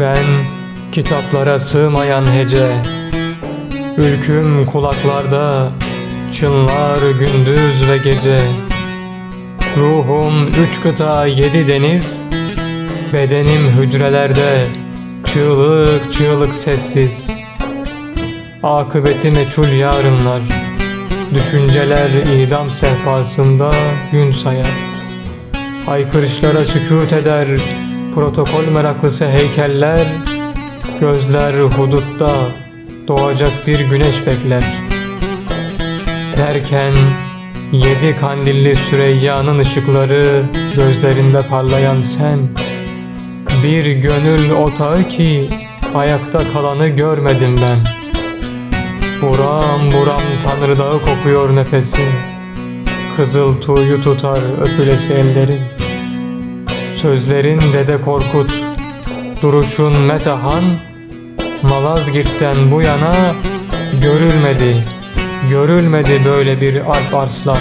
Ben kitaplara sığmayan hece Ülküm kulaklarda Çınlar gündüz ve gece. Ruhum üç kıta yedi deniz Bedenim hücrelerde Çığlık çığlık sessiz. Akıbeti meçhul yarınlar Düşünceler idam sehpasında gün sayar. Haykırışlara sükut eder Protokol meraklısı heykeller Gözler hudutta Doğacak bir güneş bekler. Derken Yedi kandilli Süreyya'nın ışıkları Gözlerinde parlayan sen Bir gönül otağı ki Ayakta kalanı görmedim ben. Buram buram Tanrı dağı kokuyor nefesin Kızıl tuğyu tutar öpülesi ellerin Sözlerin Dede Korkut Duruşun Metehan Malazgirt'ten bu yana Görülmedi Görülmedi böyle bir Alp Arslan